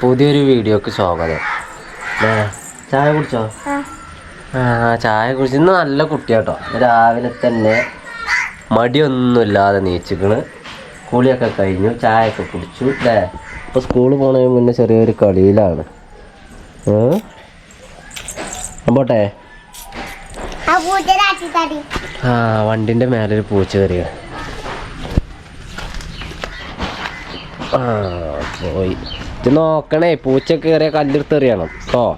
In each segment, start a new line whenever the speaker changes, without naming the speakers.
പുതിയൊരു
വീഡിയോക്ക് സ്വാഗതം. ചായ കുടിച്ചോ? ആ ചായ കുടിച്ച്. ഇന്ന് നല്ല കുട്ടിയാട്ടോ. രാവിലെ തന്നെ മടിയൊന്നുമില്ലാതെ നീച്ചിക്കണ്. കുളിയൊക്കെ കഴിഞ്ഞു ചായയൊക്കെ കുടിച്ചു. അല്ലേ ഇപ്പോൾ സ്കൂളിൽ പോണതിന് മുന്നേ ചെറിയൊരു കളിയിലാണ്? പോട്ടെ.
ആ വണ്ടിന്റെ മേലൊരു
ആ വണ്ടിന്റെ മേലെ ഒരു പൂച്ച കയറിയ പോയി. ഇത് നോക്കണേ പൂച്ച കയറിയ കല്ലെടുത്ത് എറിയണം ഓ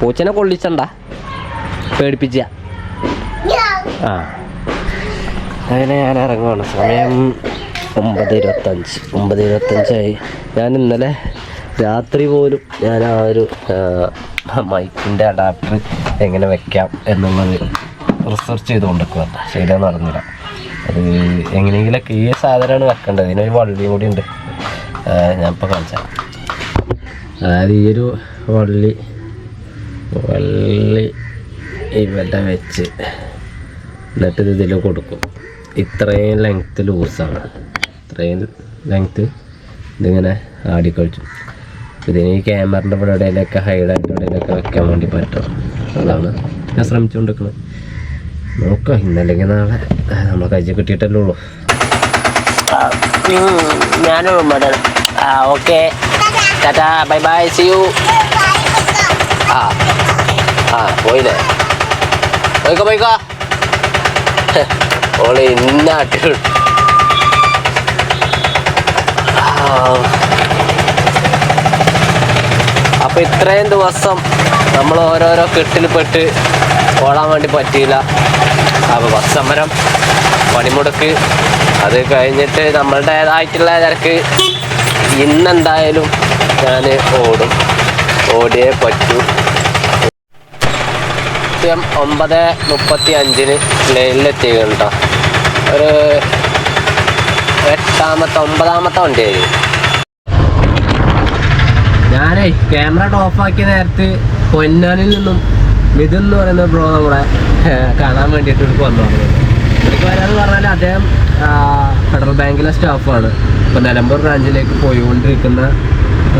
പൂച്ചനെ കൊള്ളിച്ചണ്ട. പേടിപ്പിച്ച. ആ. അങ്ങനെ ഞാൻ ഇറങ്ങുവാണ്. സമയം ഒമ്പത് ഇരുപത്തഞ്ച് ഒമ്പത് ഇരുപത്തഞ്ചായി ഞാൻ ഇന്നലെ രാത്രി പോലും ഞാൻ ആ ഒരു മൈക്കിന്റെ അഡാപ്റ്റർ എങ്ങനെ വെക്കാം എന്നുള്ളത് റിസർച്ച് ചെയ്തുകൊണ്ടിരിക്കുക ശരിയാണെന്ന് അറിഞ്ഞില്ല. അത് എങ്ങനെയെങ്കിലൊക്കെ ഈ സാധനമാണ് വെക്കേണ്ടത്. ഇതിനൊരു വള്ളിയും കൂടി ഉണ്ട്. ഞാൻ ഇപ്പോൾ കാണിച്ചാൽ അതായത് ഈ ഒരു വള്ളി വള്ളി ഇവിടെ വെച്ച് എന്നിട്ട് ഇത് ഇതിൽ കൊടുക്കും. ഇത്രയും ലെങ്ത്ത് ലൂസാണ് ഇത്രയും ലെങ്ത്ത് ഇതിങ്ങനെ ആടിക്കളിച്ചു ഇതിന് ഈ ക്യാമറിന്റെ ഇവിടെ എവിടെയൊക്കെ ഹൈഡായിട്ട് എവിടെയൊക്കെ വെക്കാൻ വേണ്ടി പറ്റും. അതാണ് ഞാൻ ശ്രമിച്ചുകൊണ്ടിരിക്കുന്നത്. നോക്കാം ഇന്നല്ലെങ്കിൽ നാളെ. നമ്മൾ കഴിച്ച് കിട്ടിയിട്ടല്ലേ ഉള്ളൂ. ഞാനും ആ okay. Tata bye bye see you ആ ആ പോയില്ലേ? പോയിക്കോ പോയിക്കോ. ഓൾ ഇന്നാട്ട് അപ്പൊ ഇത്രയും ദിവസം നമ്മൾ ഓരോരോ കെട്ടിൽപ്പെട്ട് ഓടാൻ വേണ്ടി പറ്റിയില്ല. അപ്പൊ ബസ് സമരം പണിമുടക്ക് അത് കഴിഞ്ഞിട്ട് നമ്മളുടേതായിട്ടുള്ള തിരക്ക് ഇന്നെന്തായാലും ഞാൻ ഓടും. ഓടിയേ പറ്റൂ. കൃത്യം ഒമ്പത് മുപ്പത്തി അഞ്ചിന് ലൈനിലെത്തി കേട്ടോ ഒരു എട്ടാമത്തെ ഒമ്പതാമത്തെ വണ്ടിയായി. ഞാനേ ക്യാമറ ഓഫാക്കിയ നേരത്ത് പൊന്നാനിൽ നിന്നും മിഥുൻ എന്ന് പറയുന്ന ബ്രോ നമ്മളെ കാണാൻ വേണ്ടിയിട്ട് വന്നു ഇവിടേക്ക് വരാന്ന് പറഞ്ഞാൽ അദ്ദേഹം ഫെഡറൽ ബാങ്കിലെ സ്റ്റാഫാണ്. ഇപ്പോൾ നിലമ്പൂർ ബ്രാഞ്ചിലേക്ക് പോയിക്കൊണ്ടിരിക്കുന്ന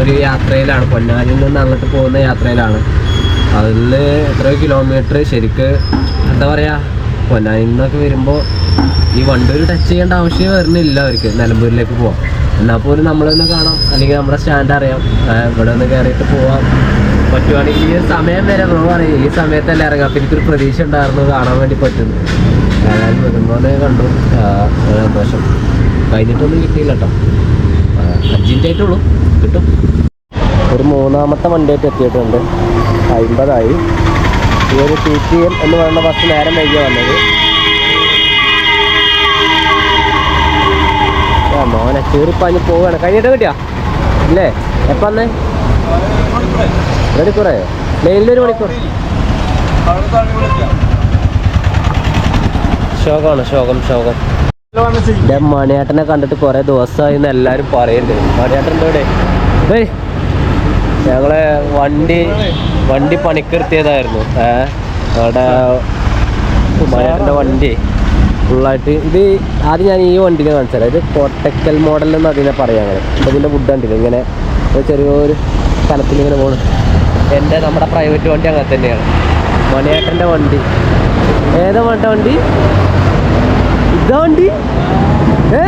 ഒരു യാത്രയിലാണ്. പൊന്നാനിൽ നിന്ന് അങ്ങോട്ട് പോകുന്ന യാത്രയിലാണ്. അതിൽ എത്രയോ കിലോമീറ്റർ ശരിക്ക് എന്താ പറയാ പൊന്നാനിൽ നിന്നൊക്കെ വരുമ്പോൾ ഈ വണ്ടൂർ ടച്ച് ചെയ്യേണ്ട ആവശ്യം വരുന്നില്ല അവർക്ക്. നിലമ്പൂരിലേക്ക് പോവാം. എന്നാൽ പോലും നമ്മളൊന്ന് കാണാം. അല്ലെങ്കിൽ നമ്മുടെ സ്റ്റാൻഡ് അറിയാം. ഇവിടെ ഒന്ന് കയറിയിട്ട് പോവാം. പറ്റുവാണെങ്കിൽ ഈ സമയം വരെ ബ്രോ പറയും ഈ സമയത്തല്ലേ ഇറങ്ങാം അപ്പം എനിക്കൊരു പ്രതീക്ഷ ഉണ്ടായിരുന്നു കാണാൻ വേണ്ടി പറ്റുന്നു. ഏതായാലും വരുമ്പോൾ കണ്ടു. സന്തോഷം. കഴിഞ്ഞിട്ടൊന്നും കിട്ടിയില്ല കേട്ടോ അഞ്ചിന്റെ കിട്ടും. ഒരു മൂന്നാമത്തെ വണ്ടിയായിട്ട് എത്തിയിട്ടുണ്ട്. അമ്പതായി. ഈ ഒരു ടി ടി എം എന്ന് പറയുന്ന ബസ് നേരം വൈകിയ വന്നത്. മോനെ ചീറിപ്പാഞ്ഞ് പോവുകയാണ്. കഴിഞ്ഞിട്ട് കിട്ടിയാ? ഇല്ലേ? എപ്പം വന്നേ മണിക്കൂറായോ മെയിലൊരു മണിക്കൂർ. ശോകമാണ് ശോകം ശോകം. എന്റെ മണിയേട്ടനെ കണ്ടിട്ട് കുറേ ദിവസമായി എന്ന് എല്ലാവരും പറയുന്നുണ്ട് മണിയേട്ടൻ ഇവിടെ ഏയ് ഞങ്ങളെ വണ്ടി വണ്ടി പണിക്കിർത്തിയതായിരുന്നു ഏ അവിടെ മണിയേട്ടന്റെ വണ്ടി ഫുള്ളായിട്ട്. ഇത് ആദ്യം ഞാൻ ഈ വണ്ടിനെ കാണിച്ചത് ഇത് കോട്ടക്കൽ മോഡൽ എന്ന് അതിനെ പറയാം അങ്ങനെ. ഫുഡ് ഇതിന്റെ വുഡ് കണ്ടില്ല? ഇങ്ങനെ ചെറിയൊരു സ്ഥലത്തിൽ ഇങ്ങനെ പോകണം എന്റെ നമ്മുടെ പ്രൈവറ്റ് വണ്ടി അങ്ങനെ തന്നെയാണ്. മണിയേട്ടന്റെ വണ്ടി. ഏതാ വേണ്ട വണ്ടി? ഇതാ വണ്ടി? ഏ?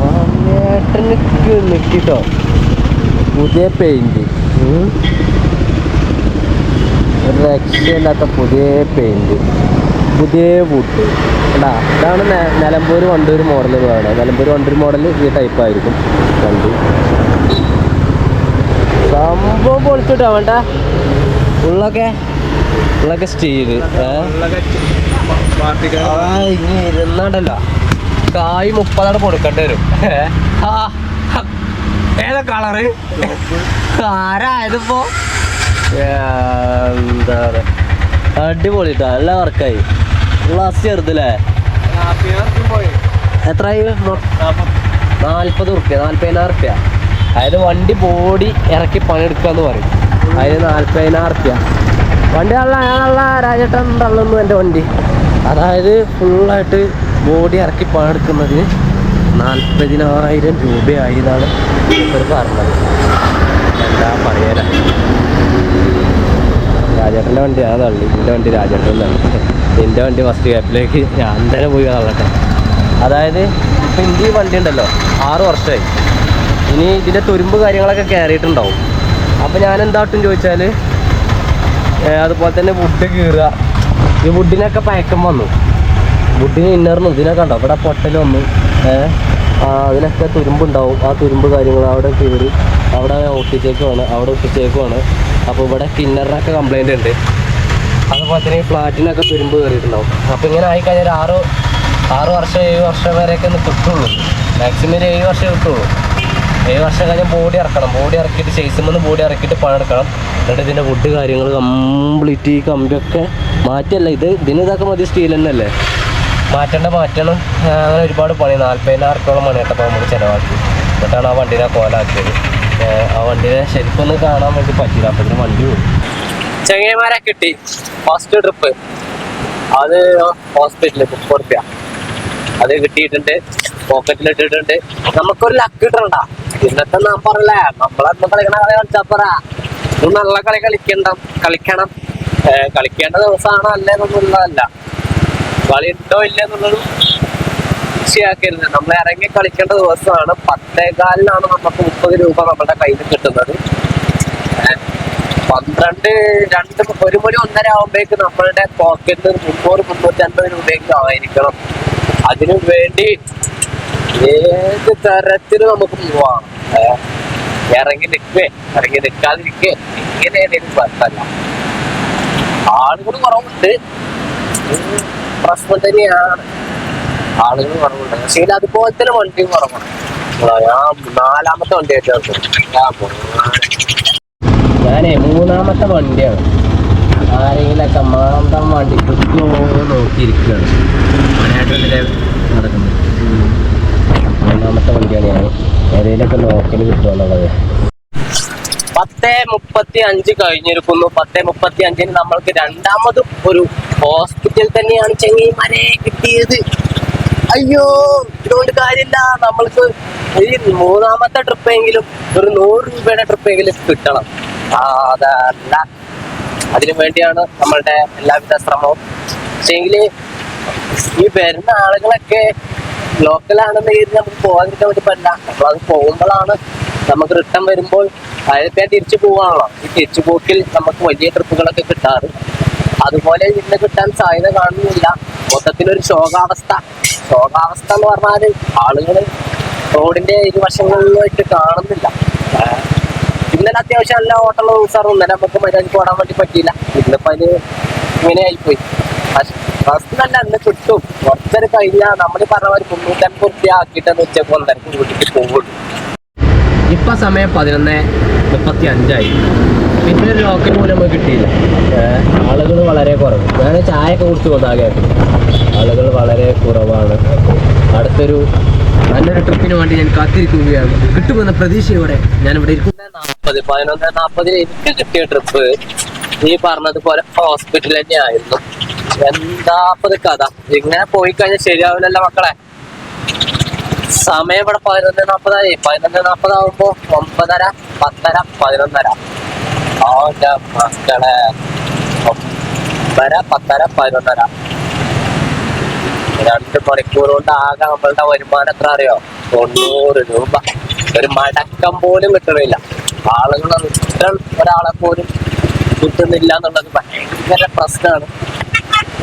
മണിയേട്ടനക്ക് നിൽക്കിട്ടോ പുതിയ പെയിന്റ് ഒരു രക്ഷയില്ലാത്ത പുതിയ പെയിന്റ് പുതിയ വുഡ് എടാ ഇതാണ് നിലമ്പൂർ വണ്ടൂർ മോഡൽ എന്ന് നിലമ്പൂർ വണ്ടൂർ മോഡൽ ഈ ടൈപ്പ് ആയിരിക്കും. വണ്ടി സംഭവം പൊളിച്ചിട്ടാ വേണ്ട ഉള്ളൊക്കെ ഉള്ളൊക്കെ സ്റ്റീൽ ഇനി ഇരുന്നാണ്ടല്ല. കായ് മുപ്പതാണ് കൊടുക്കേണ്ടി വരും. ഏതാ കളറ് ആരായതിപ്പോ? എന്താണ് അടിപൊളിട്ടോ നല്ല വർക്കായി ഗ്ലാസ് ചെറുതല്ലേ എത്രയായി? നാൽപ്പത് റുപ്യ നാൽപ്പതിനായിരം റുപ്യ അതായത് വണ്ടി ബോഡി ഇറക്കി പണിയെടുക്കാന്ന് പറയും. അതിന് നാൽപ്പതിനായിരം റുപ്യ വണ്ടി അയാളുള്ള രാജേട്ടൻ തള്ളുന്നു എന്റെ വണ്ടി. അതായത് ഫുള്ളായിട്ട് ബോഡി ഇറക്കി പണിയെടുക്കുന്നതിന് നാൽപ്പതിനായിരം രൂപയായി എന്നാണ് ഇവർ പറഞ്ഞത്. എന്താ പറയാ രാജേട്ടന്റെ വണ്ടി ആ തള്ളി. എന്റെ വണ്ടി രാജേട്ടന്റെ എന്റെ വണ്ടി ഫസ്റ്റ് ഗ്യാപ്പിലേക്ക് ഞാൻ തന്നെ പോയി തള്ളട്ടെ. അതായത് ഇപ്പം ഇന്ത്യ ഈ വണ്ടി ഉണ്ടല്ലോ ആറ് വർഷമായി ഇനി ഇതിന്റെ തുരുമ്പ് കാര്യങ്ങളൊക്കെ കയറിയിട്ടുണ്ടാവും അപ്പോൾ ഞാൻ എന്താട്ടും ചോദിച്ചാൽ അതുപോലെ തന്നെ വുഡ് കീറുക. ഈ വുഡിനൊക്കെ പയക്കം വന്നു. വുഡിന് ഇന്നറിനും ഇതിനൊക്കെ ഉണ്ടോ ഇവിടെ പൊട്ടൽ വന്നു. അതിനൊക്കെ തുരുമ്പുണ്ടാവും. ആ തുരുമ്പ് കാര്യങ്ങൾ അവിടെ കീറി അവിടെ ഒട്ടിച്ചേക്കുവാണ് അവിടെ ഒട്ടിച്ചേക്കുവാണ് അപ്പോൾ ഇവിടെ കിന്നറിനൊക്കെ കംപ്ലൈന്റ് ഉണ്ട്. അതുപോലെ തന്നെ ഫ്ലാറ്റിനൊക്കെ തുരുമ്പ് കയറിയിട്ടുണ്ടാവും. അപ്പോൾ ഇങ്ങനെ ആയിക്കഴിഞ്ഞാൽ ഒരു ആറ് ആറ് വർഷം ഏഴ് വർഷം വരെയൊക്കെ കിട്ടുള്ളൂ. മാക്സിമം ഒരു ഏഴ് വർഷം കിട്ടുള്ളൂ. ഏഴ് വർഷം കഴിഞ്ഞാൽ ബോഡി ഇറക്കണം. ബോഡി ഇറക്കിയിട്ട് ചേസുമെന്ന് ബോഡി ഇറക്കിയിട്ട് പണിയെടുക്കണം എന്നിട്ട് ഇതിന്റെ വുഡ് കാര്യങ്ങൾ കംപ്ലീറ്റ് ഈ കമ്പിയൊക്കെ മാറ്റല്ല. ഇത് ഇതിന് ഇതൊക്കെ മതി സ്റ്റീൽ തന്നെയല്ലേ? മാറ്റേണ്ട മാറ്റണം. അങ്ങനെ ഒരുപാട് പണി. നാൽപ്പതിനായിരത്തോളം പണി കേട്ടപ്പോൾ നമ്മൾ ചിലവാക്കി. എന്നിട്ടാണ് ആ വണ്ടീനെ കോലാക്കിയത്. ആ വണ്ടീനെ ശരിക്കൊന്ന് കാണാൻ വേണ്ടി പറ്റില്ല അപ്പോൾ ഇതിന് വണ്ടി പോയി. ചെങ്ങന്മാരെ കിട്ടി. ഫസ്റ്റ് ട്രിപ്പ് അത് ഹോസ്പിറ്റലിൽ മുപ്പത് അത് കിട്ടിയിട്ടുണ്ട്. പോക്കറ്റിൽ ഇട്ടിട്ടുണ്ട്. നമുക്കൊരു ലക്ക് കിട്ടണ്ട ഇന്നത്തെ നാം പറയലേ നമ്മളന്ന് കളിക്കണ കളി കളിച്ചാ പറ നല്ല കളി കളിക്കണ്ട കളിക്കണം. കളിക്കേണ്ട ദിവസമാണോ അല്ലേ എന്നുള്ളതല്ല കളി ഉണ്ടോ ഇല്ല എന്നുള്ളത് വിഷയാക്കരുത് നമ്മൾ ഇറങ്ങി കളിക്കേണ്ട ദിവസമാണ്. പത്തേകാലിനാണ് നമുക്ക് മുപ്പത് രൂപ നമ്മുടെ കയ്യിൽ കിട്ടുന്നത്. പന്ത്രണ്ട് രണ്ട് ഒരു മണി ഒന്നര ആകുമ്പോഴേക്ക് നമ്മളുടെ പോക്കറ്റിൽ മുന്നൂറ് മുന്നൂറ്റി അൻപത് രൂപയെങ്കിലും ആയിരിക്കണം അതിനു വേണ്ടി ഏത് തരത്തിൽ നമുക്ക് പോവാം ഇറങ്ങി നിൽക്കേ ഇറങ്ങി നിൽക്കാതിരിക്കേ ഇങ്ങനെ ഏതെങ്കിലും കുഴപ്പമില്ല. ആളുകൾ കുറവുണ്ട്. പ്രശ്നം തന്നെയാണ്. ആളുകൾ കുറവുണ്ട്. പക്ഷേ അതുപോലെ തന്നെ വണ്ടിയും കുറവാണ്. ഞാൻ നാലാമത്തെ വണ്ടി ആയിട്ട് ഞാനേ മൂന്നാമത്തെ വണ്ടിയാണ്. ആരെങ്കിലൊക്കെ മാന്തം വണ്ടി എന്ന് നോക്കിയിരിക്കുകയാണ്. നടക്കുന്നത്. മൂന്നാമത്തെ വണ്ടിയാണ് ഞാൻ. ഏതെങ്കിലൊക്കെ നോക്കൽ കിട്ടുമെന്നുള്ളത് പത്ത് മുപ്പത്തി അഞ്ച് കഴിഞ്ഞിരിക്കുന്നു. പത്ത് മുപ്പത്തി അഞ്ചിന് നമ്മൾക്ക് രണ്ടാമതും ഒരു ഹോസ്പിറ്റൽ തന്നെയാണ് ചെങ്ങൈമാരെ കിട്ടിയത്. അയ്യോ ഇതുകൊണ്ട് കാര്യമില്ല. നമ്മൾക്ക് ഈ മൂന്നാമത്തെ ട്രിപ്പെങ്കിലും ഒരു നൂറ് രൂപയുടെ ട്രിപ്പെങ്കിലും കിട്ടണം. അതിനു വേണ്ടിയാണ് നമ്മളുടെ എല്ലാവിധ ശ്രമവും. പക്ഷേങ്കിൽ ഈ വരുന്ന ആളുകളൊക്കെ ലോക്കലാണെന്ന് കരുതി നമുക്ക് പോകാതിരിക്കാൻ പറ്റില്ല. നമ്മളത് പോകുമ്പോഴാണ് നമുക്ക് റിട്ടേൺ വരുമ്പോൾ അതിലൊക്കെ തിരിച്ചു പോവാണല്ലോ ഈ തിരിച്ചു പോക്കിൽ നമുക്ക് വലിയ ട്രിപ്പുകളൊക്കെ കിട്ടാറ്. അതുപോലെ ഇന്ന് കിട്ടാൻ സാധ്യത കാണുന്നില്ല. മൊത്തത്തിലൊരു ശോകാവസ്ഥ. ശോകാവസ്ഥ എന്ന് പറഞ്ഞാൽ ആളുകൾ റോഡിന്റെ ഇരുവശങ്ങളിലായിട്ട് കാണുന്നില്ല. ഇന്നലെ അത്യാവശ്യം നല്ല ഓട്ടമുള്ള ദിവസമാണ് ഇന്നലെ നമുക്ക് മൈതാനിക്ക് ഓടാൻ വേണ്ടി പറ്റിയില്ല. ഇന്നിപ്പോ അതിന് ഇങ്ങനെ ആയിപ്പോയി. പ്രശ്നമല്ല ഇന്ന് കിട്ടും കുറച്ചൊരു കഴിഞ്ഞാൽ നമ്മൾ പറഞ്ഞ ഒരു മുന്നൂറ്റമ്പത് റുപ്യ ആക്കിയിട്ടെന്ന് ഉച്ചയ്ക്ക് ഒന്നരക്ക് വീട്ടിലേക്ക് പോകുള്ളൂ ഇപ്പൊ സമയം പതിനൊന്ന് മുപ്പത്തി അഞ്ചായി പിന്നെ ഒരു ലോക്കൽ പോലും നമുക്ക് കിട്ടിയില്ല. ആളുകൾ വളരെ കുറവ്. ഞാൻ ചായ ഒക്കെ കുടിച്ച് കൊണ്ടാകെ ആളുകൾ വളരെ കുറവാണ്. അടുത്തൊരു നല്ലൊരു ട്രിപ്പിന് വേണ്ടി ഞാൻ കാത്തിരിക്കുകയാണ്. കിട്ടുമെന്ന പ്രതീക്ഷയോടെ ഞാൻ ഇവിടെ പതിനൊന്ന് നാൽപ്പതിന് എനിക്ക് കിട്ടിയ ട്രിപ്പ് നീ പറഞ്ഞതുപോലെ ഹോസ്പിറ്റൽ തന്നെയായിരുന്നു. എന്താ ഇപ്പത് കഥ? ഇങ്ങനെ പോയി കഴിഞ്ഞാൽ ശരിയാവില്ലല്ലോ മക്കളെ. സമയം ഇവിടെ പതിനൊന്ന് നാൽപ്പതായി പതിനൊന്ന് നാൽപ്പതാവുമ്പോ ഒമ്പതര പത്തര പതിനൊന്നര. ഓ മക്കളെ. ഒമ്പതര പത്തര പതിനൊന്നര. രണ്ട് മണിക്കൂർ കൊണ്ട് ആകെ നമ്മളുടെ വരുമാനം എത്ര അറിയോ? തൊണ്ണൂറ് രൂപ. ഒരു മടക്കം പോലും കിട്ടണില്ല. ആളുകൾ റിട്ടേൺ ഒരാളെ പോലും കിട്ടുന്നില്ല എന്നുള്ളത് ഭയങ്കര പ്രശ്നമാണ്.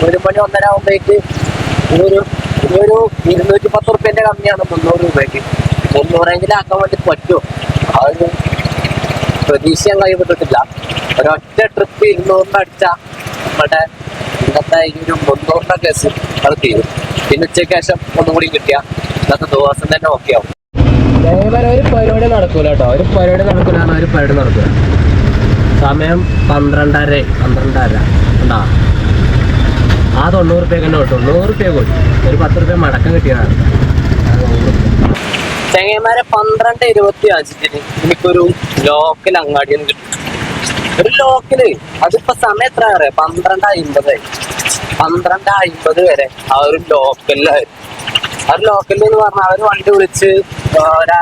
ഒരു മണി ഒന്നര ആകുമ്പോഴേക്ക് ഒരു ഒരു ഇരുന്നൂറ്റി പത്ത് റുപ്യന്റെ കമ്മിയാണ് മുന്നൂറ് രൂപയ്ക്ക്. മുന്നൂറെങ്കിലും ആക്കാൻ വേണ്ടി പറ്റുമോ? ആ ഒരു കഴിയപ്പെട്ടിട്ടില്ല ഒരൊറ്റ ട്രിപ്പ് ഇരുന്നൂറിന് അടിച്ച നമ്മുടെ ഇന്നത്തെ ഈ ഒരു മുന്നൂറിന്റെ കേസ് അത് തീരും. പിന്നെ ഉച്ചയ്ക്ക് ശേഷം ഒന്നും കൂടി കിട്ടിയ ഇന്നത്തെ ദിവസം തന്നെ ഓക്കെ ആവും. ഒരു പരിപാടി നടക്കൂല കേട്ടോ ഒരു പരിപാടി നടക്കൂല ഒരു പരിപാടി നടക്കൂല. സമയം പന്ത്രണ്ടര പന്ത്രണ്ടര. ഉണ്ടാ ആ തൊണ്ണൂറ് റുപ്യ തന്നെ കിട്ടും തൊണ്ണൂറ് റുപ്യ പോയി ഒരു പത്ത് റുപ്യ മടക്കം കിട്ടിയതാണ്. ചെങ്ങന്മാരെ പന്ത്രണ്ട് ഇരുപത്തി അഞ്ചിന് എനിക്കൊരു ലോക്കൽ അങ്ങാടിയിൽ കിട്ടും. ഒരു ലോക്കൽ. അതിപ്പോ സമയം എത്ര അറിയാം? പന്ത്രണ്ട് അമ്പത് പന്ത്രണ്ട് അമ്പത് വരെ ആ ഒരു ലോക്കലിലായിരുന്നു. ആ ഒരു ലോക്കലിൽ എന്ന് പറഞ്ഞാൽ അവർ വണ്ടി വിളിച്ച് ഒരു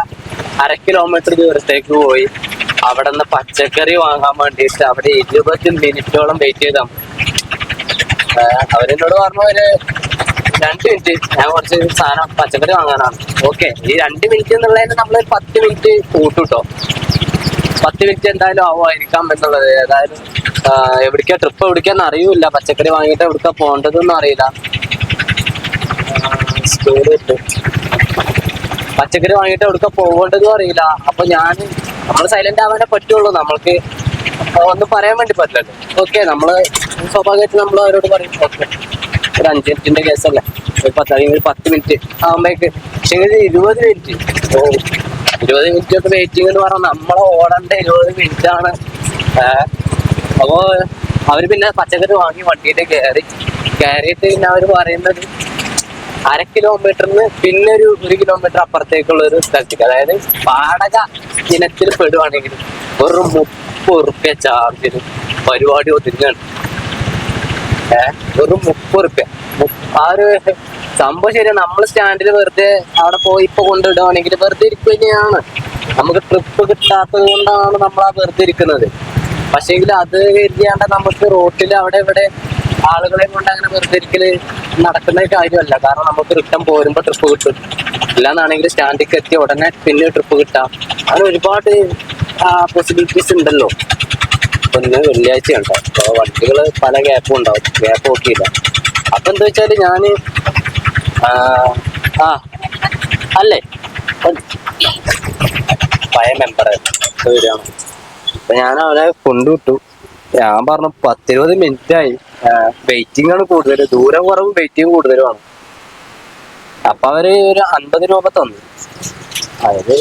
അര കിലോമീറ്റർ ദൂരത്തേക്ക് പോയി. അവിടെ നിന്ന് പച്ചക്കറി വാങ്ങാൻ വേണ്ടിട്ട് അവിടെ ഇരുപത് മിനിറ്റോളം വെയിറ്റ് ചെയ്താൽ അവരെന്നോട് പറഞ്ഞ ഒരു രണ്ട് മിനിറ്റ് ഞാൻ കുറച്ച് സാധനം പച്ചക്കറി വാങ്ങാനാണ്. ഓക്കെ ഈ രണ്ട് മിനിറ്റ് എന്നുള്ളതിന് നമ്മൾ പത്ത് മിനിറ്റ് കൂട്ടുട്ടോ. പത്ത് മിനിറ്റ് എന്തായാലും ആവുമായിരിക്കാം എന്നുള്ളത്. ഏതായാലും എവിടേക്കാ ട്രിപ്പ് എവിടേക്കാന്ന് അറിയൂല പച്ചക്കറി വാങ്ങിയിട്ട് എവിടേക്കാ പോകേണ്ടതെന്നും അറിയില്ല. പച്ചക്കറി വാങ്ങിയിട്ട് എവിടേക്കാ പോകേണ്ടതും അറിയില്ല. അപ്പൊ ഞാൻ നമ്മൾ സൈലന്റ് ആവാനേ പറ്റുള്ളൂ. നമ്മൾക്ക് ഒന്നും പറയാൻ വേണ്ടി പറ്റില്ലല്ലോ. ഓക്കെ നമ്മൾ സ്വാഭാവികമായിട്ട് നമ്മൾ അവരോട് പറയും. ഓക്കെ ഒരു അഞ്ച് മിനിറ്റിന്റെ കേസല്ലേ? ഒരു പത്ത് അല്ലെങ്കിൽ പത്ത് മിനിറ്റ് ആകുമ്പോഴേക്ക് പക്ഷേ ഇരുപത് മിനിറ്റ്. ഓ ഇരുപത് മിനിറ്റ് ഒക്കെ വെയിറ്റിംഗ് എന്ന് പറഞ്ഞാൽ നമ്മളെ ഓടേണ്ട ഇരുപത് മിനിറ്റ് ആണ് അപ്പോ അവർ പിന്നെ പച്ചക്കറി വാങ്ങി വണ്ടിയിൽ കയറി കയറിയിട്ട് പിന്നെ അവർ പറയുന്നത് അര കിലോമീറ്ററിന് പിന്നെ ഒരു ഒരു കിലോമീറ്റർ അപ്പുറത്തേക്കുള്ള ഒരു സ്ഥലത്തേക്ക്. അതായത് വാടക ഇനത്തിൽ പെടുവാണെങ്കിൽ ഒരു മുപ്പത് ഉറുപ്പ്യ ചാർജിന് പരിപാടി ഒതുങ്ങാണ്. ഒരു മുപ്പത് റുപ്യ. ആ ഒരു സംഭവം ശരിയാണ് നമ്മൾ സ്റ്റാൻഡിൽ വെറുതെ അവിടെ പോയി ഇപ്പൊ കൊണ്ടിടുവാണെങ്കിൽ വെറുതെ ഇരിക്കുക തന്നെയാണ് നമുക്ക് ട്രിപ്പ് കിട്ടാത്തത് കൊണ്ടാണ് നമ്മൾ ആ വെറുതെ ഇരിക്കുന്നത്. പക്ഷേങ്കിൽ അത് കരുതിയാണ്ട് നമുക്ക് റോട്ടിൽ അവിടെ ഇവിടെ ആളുകളെ കൊണ്ട് അങ്ങനെ വെറുതെ ഇരിക്കൽ നടക്കുന്ന കാര്യമല്ല. കാരണം നമുക്ക് റിട്ടേൺ പോരുമ്പോ ട്രിപ്പ് കിട്ടും. ഇല്ലാന്നാണെങ്കിൽ സ്റ്റാൻഡിലേക്ക് എത്തിയ ഉടനെ പിന്നെ ട്രിപ്പ് കിട്ടാം. അങ്ങനെ ഒരുപാട് പോസിബിലിറ്റീസ് ഉണ്ടല്ലോ. അപ്പൊ വെള്ളിയാഴ്ച ഉണ്ടാവും അപ്പോൾ വണ്ടികൾ പല ഗ്യാപ്പും ഉണ്ടാവും. ഗ്യാപ്പ് നോക്കിയില്ല. അപ്പൊ എന്താ വെച്ചാൽ ഞാൻ ആ, അല്ലേ? പഴയ മെമ്പറായിരുന്നു അപ്പൊ ഞാൻ അവനെ കൊണ്ടുവിട്ടു ഞാൻ പറഞ്ഞു പത്തിരുപത് മിനിറ്റ് ആയി വെയിറ്റിംഗ് ആണ് കൂടുതൽ. ദൂരം കുറവും വെയിറ്റിംഗ് കൂടുതലുമാണ്. അപ്പൊ അവർ ഒരു അൻപത് രൂപ തന്നു. അതായത്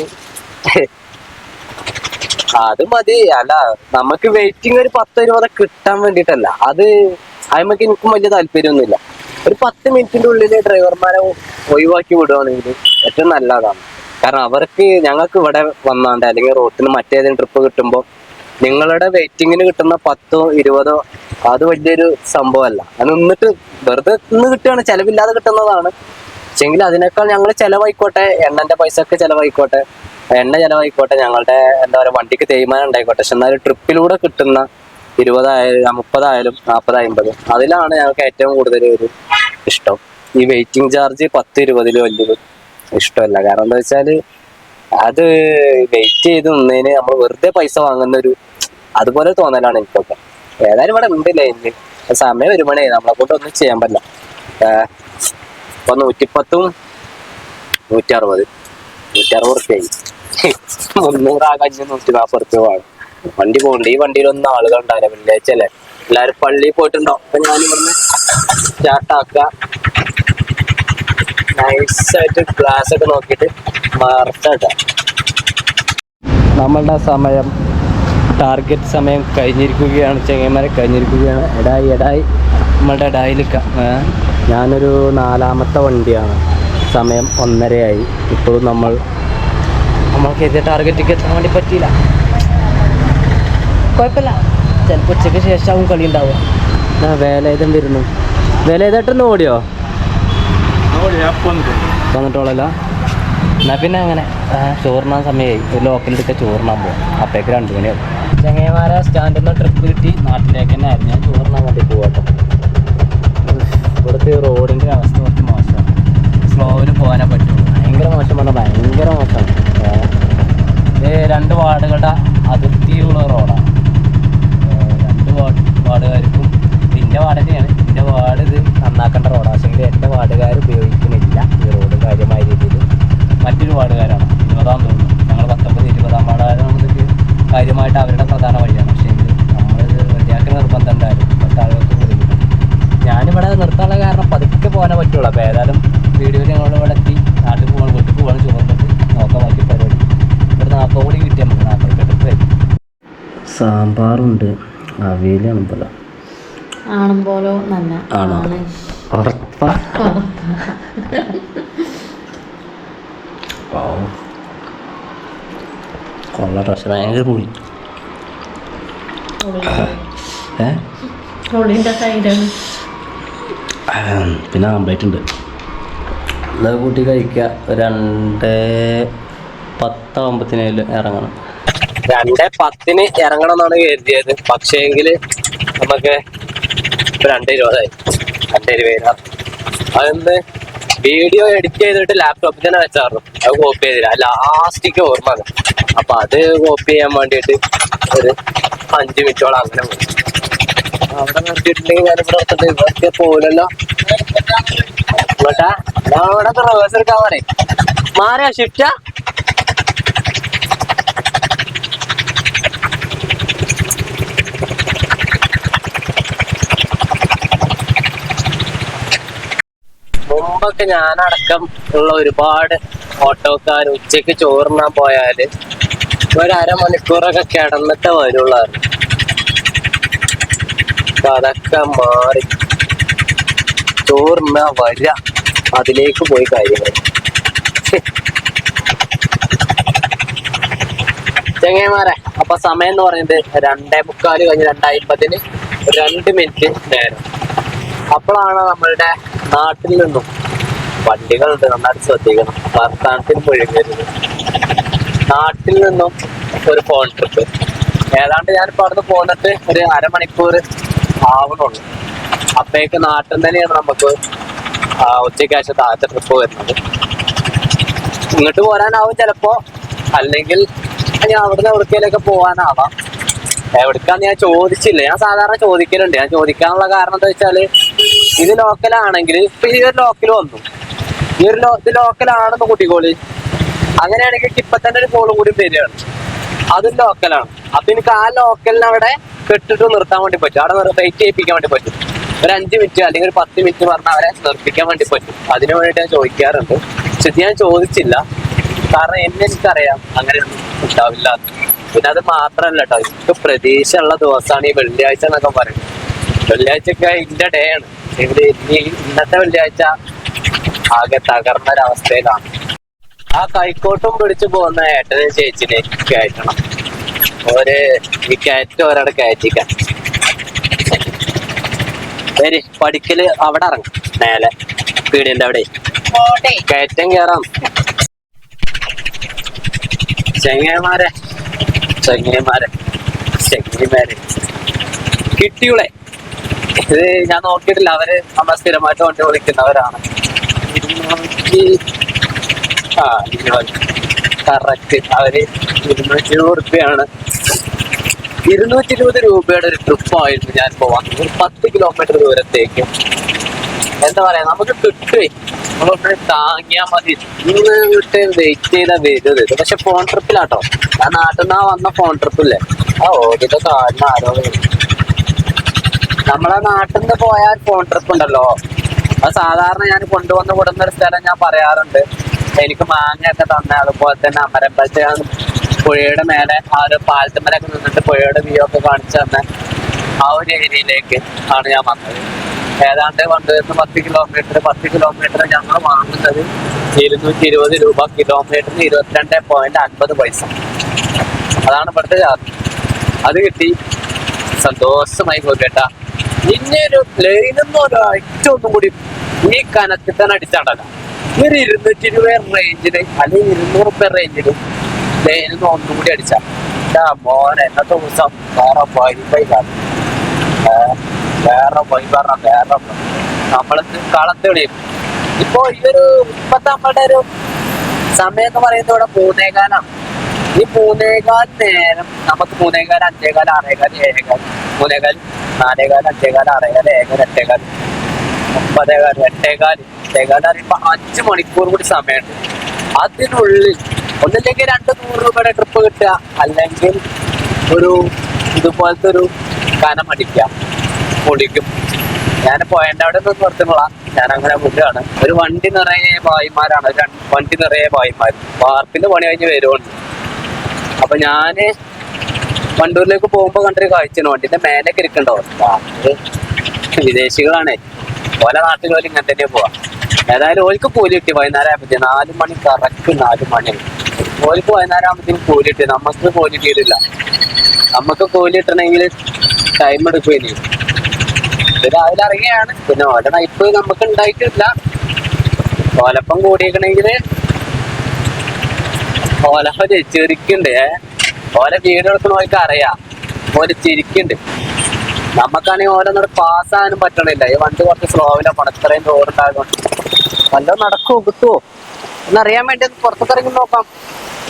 അത് മതി. അല്ല നമുക്ക് വെയിറ്റിംഗ് ഒരു പത്ത് ഇരുപത് കിട്ടാൻ വേണ്ടിട്ടല്ല അത് അതിമക്ക് എനിക്കും വലിയ താല്പര്യമൊന്നുമില്ല. ഒരു പത്ത് മിനിറ്റിന്റെ ഉള്ളിൽ ഡ്രൈവർമാരെ ഒഴിവാക്കി വിടുവാണെങ്കിൽ ഏറ്റവും നല്ലതാണ്. കാരണം അവർക്ക് ഞങ്ങൾക്ക് ഇവിടെ വന്നാണ്ട് അല്ലെങ്കിൽ റോട്ടിന് മറ്റേതെങ്കിലും ട്രിപ്പ് കിട്ടുമ്പോൾ നിങ്ങളുടെ വെയിറ്റിങ്ങിന് കിട്ടുന്ന പത്തോ ഇരുപതോ അത് വലിയൊരു സംഭവമല്ല. അത് നിന്നിട്ട് വെറുതെ നിന്ന് കിട്ടുകയാണ് ചെലവില്ലാതെ കിട്ടുന്നതാണ്. പക്ഷെങ്കിൽ അതിനേക്കാൾ ഞങ്ങൾ ചെലവായിക്കോട്ടെ എണ്ണന്റെ പൈസ ഒക്കെ ചെലവായിക്കോട്ടെ. എണ്ണ ചെലവായിക്കോട്ടെ ഞങ്ങളുടെ എന്താ പറയുക വണ്ടിക്ക് തേയ്മാനം ഉണ്ടായിക്കോട്ടെ. പക്ഷെ എന്നാലും ട്രിപ്പിലൂടെ കിട്ടുന്ന ഇരുപതായാലും മുപ്പതായാലും നാൽപ്പത് അമ്പത് അതിലാണ് ഞങ്ങൾക്ക് ഏറ്റവും കൂടുതൽ ഒരു ഇഷ്ടം. ഈ വെയിറ്റിംഗ് ചാർജ് പത്ത് ഇരുപതിൽ വലിയൊരു ഇഷ്ടമല്ല. കാരണം എന്താ വെച്ചാൽ അത് വെയിറ്റ് ചെയ്ത് നിന്നതിന് നമ്മൾ വെറുതെ പൈസ വാങ്ങുന്ന ഒരു അതുപോലെ തോന്നലാണ് എനിക്കൊക്കെ. ഏതായാലും ഇവിടെ ഉണ്ട് എനിക്ക് സമയം മണിയായി. നമ്മളെ കൊണ്ട് ഒന്നും ചെയ്യാൻ പറ്റില്ല. ഇപ്പൊ നൂറ്റിപ്പത്തും നൂറ്റി അറുപത് നൂറ്റി അറുപത് റുപ്യായി മുന്നൂറാകാഞ്ഞ് നൂറ്റി നാൽപ്പത് റുപ്യ വേണം വണ്ടി പോകണ്ട. ഈ വണ്ടിയിൽ വണ്ടിയിലൊന്നും ആളുകൾ ഉണ്ടാവില്ല. വെള്ളിയാഴ്ച അല്ലേ എല്ലാവരും പള്ളിയിൽ പോയിട്ടുണ്ടോ അപ്പൊ ഞാൻ ഇവിടുന്ന് സ്റ്റാർട്ടാക്കുക നൈസായിട്ട് ഗ്ലാസ് ഒക്കെ നോക്കിയിട്ട് മറച്ചാട്ട നമ്മളുടെ സമയം ടാർഗറ്റ് സമയം കഴിഞ്ഞിരിക്കുകയാണ്. ചെങ്ങന്മാരെ കഴിഞ്ഞിരിക്കുകയാണ്. എടായി എടായി. നമ്മളുടെ എടായിലിക്ക ഞാനൊരു നാലാമത്തെ വണ്ടിയാണ്. സമയം ഒന്നരയായി. ഇപ്പോഴും നമ്മൾ നമ്മൾക്ക് എതിരെ ടാർഗറ്റിക്ക് എത്താൻ വേണ്ടി പറ്റിയില്ല. കുഴപ്പമില്ല. ചിലപ്പോൾ ഉച്ചയ്ക്ക് ശേഷമാവും കളി ഉണ്ടാവുക. വേലേതം വരുന്നു. വേലേതേട്ടൊന്ന് ഓടിയോ? വന്നിട്ടോളല്ല. എന്നാ പിന്നെ അങ്ങനെ ചോറിനാൻ സമയമായി ഒരു ലോക്കലെടുക്ക ചോറിനാൻ പോകും അപ്പേക്ക് രണ്ട് മണിയാവും. ചെങ്ങന്മാരെ സ്റ്റാൻഡിൽ നിന്ന് ട്രിപ്പ് കിട്ടി. നാട്ടിലേക്ക് തന്നെ ആയിരുന്നു. ഞാൻ ചോറിനാൻ വേണ്ടി പോകട്ടെ ഇവിടുത്തെ റോഡിന്റെ അവസ്ഥ കുറച്ച് മോശമാണ്. സ്ലോവിൽ പോകാനേ പറ്റുള്ളൂ. ഭയങ്കര മോശം പറഞ്ഞാൽ ഭയങ്കര മോശമാണ്. രണ്ട് വാർഡുകളുടെ അതിർത്തിയുള്ള റോഡാണ് ഏ, രണ്ട് വാർഡ് വാർഡുകാർക്കും ഇതിന്റെ വാർഡ് തന്നെയാണ് ഇതിന്റെ വാർഡ് ഇത് നന്നാക്കേണ്ട റോഡാണ് പക്ഷേ എന്റെ വാർഡുകാർ ഉപയോഗിക്കുന്നില്ല ഈ റോഡ് കാര്യമായ രീതിയിൽ മറ്റൊരു വാർഡുകാരാണ് ഇരുപതാം തോന്നുന്നു ഞങ്ങൾ പത്തൊമ്പത് ഇരുപതാം വാർഡുകാരാണ് നമുക്ക് കാര്യമായിട്ട് അവരുടെ പ്രധാന വഴിയാണ് പക്ഷേ എങ്കിൽ നമ്മളിത് റെഡിയാക്കുന്ന നിർബന്ധം എന്തായാലും പത്ത് ആളുകൾക്ക് കൊടുക്കില്ല ഞാനിവിടെ നിർത്താനുള്ള കാരണം പതുക്കെ പോകാനേ പറ്റുള്ളൂ അപ്പോൾ ഏതായാലും വീഡിയോയിൽ ഞങ്ങളുടെ ഇവിടെ എത്തി നാട്ടിൽ പോകണം വീട്ടിൽ പോകണം ചോറിട്ട് നോക്കാൻ ബാക്കി പരിപാടി ഇവിടെ നാൽപ്പത് കൂടി കിട്ടിയാൽ നമുക്ക് നാൽപ്പത് ട്രിപ്പ് സാമ്പാറുണ്ട് അവിയലാണ് പോലെ
ആണുമ്പോലോ നല്ല
ആണോ? ഉറപ്പാ. ഭയങ്കര പിന്നെ ആംപ്ലേറ്റ് ഉണ്ട്.
കൂട്ടി കഴിക്കുക. ഒരു രണ്ട് പത്താകുമ്പത്തിനേലും ഇറങ്ങണം.
രണ്ടേ പത്തിന് ഇറങ്ങണം എന്നാണ് കരുതിയത്. പക്ഷേങ്കിൽ നമുക്ക് ഇപ്പൊ രണ്ട് ഇരുപതായി. രണ്ട് ഇരുപതിനാ. അതെന്ത്? വീഡിയോ എഡിറ്റ് ചെയ്തിട്ട് ലാപ്ടോപ്പിൽ തന്നെ വെച്ചായിരുന്നു അത് കോപ്പി ചെയ്തില്ല. ലാസ്റ്റിക്ക് ഓർമ്മ. അപ്പൊ അത് കോപ്പി ചെയ്യാൻ വേണ്ടിയിട്ട് ഒരു അഞ്ച് മിനിറ്റോളം അങ്ങനെ പോയി. അവിടെ നിർത്തിയിട്ടുണ്ടെങ്കിൽ ഞാനിവിടെ നിർത്തിട്ട് ഇവിടത്തെ പോലല്ലോ. ഞാൻ ഇവിടെ റിവേഴ്സ് എടുക്കാൻ പറയും മാറിയാ ഷിഫ്റ്റാ മുമ്പൊക്കെ ഞാനടക്കം ഉള്ള ഒരുപാട് ഓട്ടോക്കാർ ഉച്ചയ്ക്ക് ചോറിനാൻ പോയാൽ ഒരു അരമണിക്കൂറൊക്കെ കിടന്നിട്ട് വരുള്ളായിരുന്നു അതൊക്കെ മാറി ചോറിന വരിക. അതിലേക്ക് പോയി കാര്യങ്ങൾ ചെങ്ങന്മാരെ അപ്പൊ സമയം എന്ന് പറയുന്നത് രണ്ടേ മുക്കാൽ കഴിഞ്ഞ് രണ്ടായിരത്തിന് രണ്ട് മിനിറ്റ് നേരം. അപ്പോഴാണ് നമ്മളുടെ നാട്ടിൽ നിന്നും വണ്ടികളുണ്ട്. നന്നായിട്ട് ശ്രദ്ധിക്കണം. വർത്താനത്തിന് പുഴുങ്ങരുത് നാട്ടിൽ നിന്നും ഒരു ഫോൺ ട്രിപ്പ് ഏതാണ്ട് ഞാനിപ്പോ അവിടുന്ന് പോന്നിട്ട് ഒരു അരമണിക്കൂർ ആവണുള്ളൂ. അപ്പേക്ക് നാട്ടിൽ തന്നെയാണ് നമുക്ക് ഉച്ചയ്ക്കാഴ്ച ഉച്ചയ്ക്ക് താഴത്തെ ട്രിപ്പ് വരുന്നത്. ഇങ്ങോട്ട് പോരാനാവും ചിലപ്പോ. അല്ലെങ്കിൽ ഞാൻ അവിടുന്ന് എവിടേക്കേലൊക്കെ പോകാനാവാം. എവിടേക്കാന്ന് ഞാൻ ചോദിച്ചില്ല. ഞാൻ സാധാരണ ചോദിക്കലുണ്ട്. ഞാൻ ചോദിക്കാനുള്ള കാരണം എന്താ വെച്ചാൽ ഇത് ലോക്കലാണെങ്കിൽ ഇപ്പൊ ഈ ഒരു ലോക്കൽ വന്നു. ഈ ഒരു ഇത് ലോക്കലാണെന്ന് കുട്ടിക്കോളി. അങ്ങനെയാണെങ്കിൽ ഇപ്പൊ തന്നെ ഒരു കോളും കൂടി വരികയാണ്. അതും ലോക്കലാണ് അപ്പൊ എനിക്ക് ആ ലോക്കലിന് അവിടെ കെട്ടിട്ട് നിർത്താൻ വേണ്ടി പറ്റും. അവിടെ വെയിറ്റ് ചെയ്യിപ്പിക്കാൻ വേണ്ടി പറ്റും. ഒരു അഞ്ച് മിനിറ്റ് അല്ലെങ്കിൽ ഒരു പത്ത് മിനിറ്റ് പറഞ്ഞാൽ അവരെ നിർത്തിക്കാൻ വേണ്ടി പറ്റും. അതിനു വേണ്ടിയിട്ട് ഞാൻ ചോദിക്കാറുണ്ട്. പക്ഷെ ഞാൻ ചോദിച്ചില്ല. കാരണം എന്നെ എനിക്കറിയാം. അങ്ങനെയൊന്നും ഉണ്ടാവില്ല. പിന്നെ അത് മാത്രല്ല കേട്ടോ എനിക്ക് പ്രതീക്ഷയുള്ള ദിവസമാണ് ഈ വെള്ളിയാഴ്ച എന്നൊക്കെ പറയുന്നത്. വെള്ളിയാഴ്ച ഒക്കെ ഇന്റെ ഡേ ആണ് ഇന്നത്തെ വെള്ളിയാഴ്ച ആകെ തകർന്ന ഒരവസ്ഥയിലാണ് ആ കൈക്കോട്ടും പിടിച്ചു പോകുന്ന ഏട്ടനും ചേച്ചിനെ കയറ്റണം. ഓര് ഈ കയറ്റ ഒരാടെ കയറ്റിക്കാൻ. ശരി പഠിക്കൽ അവിടെ ഇറങ്ങും. മേലെ. പീടിയന്റെ അവിടെ. കയറ്റം കേറാം. ചെങ്ങന്മാരെ ചെങ്ങന്മാരെ ചെങ്ങന്മാരെ കിട്ടിയുളെ. ഇത് ഞാൻ നോക്കിയിട്ടില്ല. അവർ നമ്മളെ സ്ഥിരമായിട്ട് വണ്ടി വിളിക്കുന്നവരാണ്. ആ കറക്റ്റ്. അവർ ഇരുന്നൂറ്റി ഇരുപത് റുപ്യാണ് ഇരുന്നൂറ്റി ഇരുപത് രൂപയുടെ ഒരു ട്രിപ്പായിരുന്നു ഞാൻ പോവാൻ ഒരു പത്ത് കിലോമീറ്റർ ദൂരത്തേക്ക്. എന്താ പറയാ നമുക്ക് കിട്ടുവേ. നമ്മളൊന്ന് താങ്ങിയാൽ മതി. ഇന്ന് വിട്ട് വെയിറ്റ് ചെയ്താ വരുന്നത് പക്ഷെ ഫോൺ ട്രിപ്പിലാട്ടോ ഞാൻ നാട്ടിൽ നിന്നാ വന്ന ഫോൺ ട്രിപ്പില്ലേ ആ ഓടിന്റെ കാണുന്ന ആരോ. നമ്മളെ നാട്ടിൽ നിന്ന് പോയാൽ ഫോൺ ട്രിപ്പ് ഉണ്ടല്ലോ. അത് സാധാരണ ഞാൻ കൊണ്ടുവന്ന് വിടുന്ന ഒരു സ്ഥലം ഞാൻ പറയാറുണ്ട്. എനിക്ക് മാങ്ങയൊക്കെ തന്ന അതുപോലെ തന്നെ അമരമ്പലത്തെ ആ പുഴയുടെ മേലെ ആ ഒരു പാലത്തുമ്മലൊക്കെ നിന്നിട്ട് പുഴയുടെ വ്യൂ ഒക്കെ കാണിച്ചു തന്ന ആ ഒരു ഏരിയയിലേക്ക് ആണ് ഞാൻ വന്നത്. ഏതാണ്ട് കൊണ്ടുവരുന്ന പത്ത് കിലോമീറ്റർ പത്ത് കിലോമീറ്റർ ഞങ്ങൾ വാങ്ങുന്നത് ഇരുന്നൂറ്റി ഇരുപത് രൂപ കിലോമീറ്ററിന് ഇരുപത്തിരണ്ട് പോയിന്റ് അൻപത് പൈസ. അതാണ് ഇവിടുത്തെ ചാർജ് അത് കിട്ടി. സന്തോഷമായി പോയി കേട്ടാ. ഇനി ഒരു പ്ലെയിനൊന്നും ഒരു ഏറ്റവും ഒന്നും കൂടി ഈ കനത്തിൽ തന്നെ അടിച്ചാണ്ടല്ല. ഒരു ഇരുന്നൂറ്റി രൂപ റേഞ്ചിൽ അല്ലെങ്കിൽ ഇരുന്നൂറ് രൂപ റേഞ്ചിൽ പ്ലെയിനൊന്നും ഒന്നും കൂടി അടിച്ചാ. എടാ മോനെ ഇന്നത്തെ ദിവസം വേറെ വൈബൈ വേറെ പറഞ്ഞ വേറെ നമ്മൾ കളത്ത് വിളിയും ഇപ്പൊ ഈ ഒരു ഇപ്പത്തെ നമ്മളുടെ ഒരു സമയം എന്ന് പറയുന്നത് ഇവിടെ മൂന്നേകാലാണ്. ഈ മൂന്നേകാൽ നേരം നമുക്ക് മൂന്നേകാൽ അഞ്ചേകാൽ ആറേകാൽ ഏഴേകാൽ മൂന്നേകാൽ നാലേകാൽ അഞ്ചേകാൽ ആറേകാൽ ഏഴേകാൽ എട്ടേകാൽ ഒമ്പതേകാൽ എട്ടേകാൽ എട്ടേകാൽ അറിയുമ്പോ അഞ്ച് മണിക്കൂർ കൂടി സമയമുണ്ട്. അതിനുള്ളിൽ ഒന്നില്ലെങ്കിൽ രണ്ട് നൂറ് രൂപയുടെ ട്രിപ്പ് കിട്ടുക. അല്ലെങ്കിൽ ഒരു ഇതുപോലത്തെ ഒരു കനം അടിക്കുക. പൊടിക്കും ഞാൻ പോയതിന്റെ അവിടെ നിന്ന് നിർത്തുന്നുള്ള ഞാൻ അങ്ങനെ വിടുകയാണ് ഒരു വണ്ടി നിറയെ ഭായിമാരാണ്. വണ്ടി നിറയെ ഭായിമാർ പാർക്കിന്റെ പണി കഴിഞ്ഞ് വരുവാണ്. അപ്പൊ ഞാൻ വണ്ടൂരിലേക്ക് പോകുമ്പോ കണ്ടൊരു കാഴ്ചയാണ്. വണ്ടിന്റെ മേലേക്ക് ഇരിക്കണ്ടോ വിദേശികളാണേ. ഓല നാട്ടിൽ പോലും ഇങ്ങനെ തന്നെ പോവാ. ഏതായാലും ഓൽക്ക് കൂലി കിട്ടി വൈകുന്നേരം ആകുമ്പത്തേ നാല് മണി കറക്റ്റ് നാല് മണി. ഓൽക്ക് വൈകുന്നേരം ആകുമ്പത്തേക്കും കൂലി കിട്ടി. നമുക്ക് കൂലി കിട്ടിയിട്ടില്ല. നമുക്ക് കൂലി കിട്ടണമെങ്കിൽ ടൈം എടുക്കും ഇനി. ഇത് രാവിലെ ഇറങ്ങിയാണ്. പിന്നെ ഓടെ നൈപ്പ് നമുക്ക് ഉണ്ടായിട്ടില്ല. ഓലപ്പം കൂടിയേക്കണെങ്കിൽ ഓലപ്പം ചിരിക്കുണ്ട് ഏ? ഓല വീട് എടുക്കണവർക്ക് അറിയാം. ഓല ചിരിക്കുണ്ട് നമുക്കാണെങ്കിൽ ഓരോന്നോട് പാസ്സാകാനും പറ്റണില്ല. ഈ വണ്ടി കുറച്ച് സ്ലോവില പണത്തറയും തോറുണ്ടാകും വല്ലതും നടക്കുമോ കിട്ടുമോ എന്നറിയാൻ വേണ്ടി പുറത്തൊക്കെ നോക്കാം.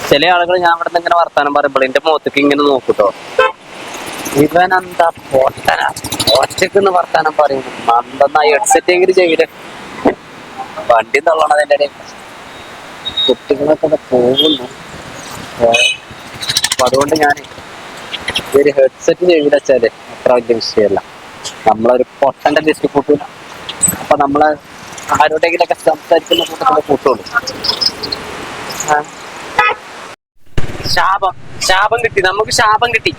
ചില ആളുകൾ ഞാൻ ഇവിടെ നിന്ന് ഇങ്ങനെ വർത്താനം പറയുമ്പോൾ എന്റെ മുഖത്തേക്ക് ഇങ്ങനെ നോക്കൂട്ടോ. ഇവനെന്താ പൊട്ടന? ഒറ്റക്കെന്ന് വർത്താനം പറയുന്നു നന്ദന്നായി ഹെഡ്സെറ്റ് എങ്കിലും ചെയ്യില്ല വണ്ടി തള്ളണത് എന്റെ ഇടയിൽ. കുട്ടികളൊക്കെ പോകുന്നു. അപ്പൊ അതുകൊണ്ട് ഞാൻ ഒരു ഹെഡ്സെറ്റ് ചെയ്യില്ല വെച്ചാൽ അത്ര വലിയ വിഷയമല്ല. നമ്മളൊരു പൊട്ടന്റെ ലിസ്റ്റ് കൂട്ടൂല. അപ്പൊ നമ്മൾ ആരോടെങ്കിലൊക്കെ സംസാരിക്കുന്ന കൂട്ടത്തിലെ കൂട്ടുള്ളൂ. ശാപം. ശാപം കിട്ടി. നമുക്ക് ശാപം കിട്ടി.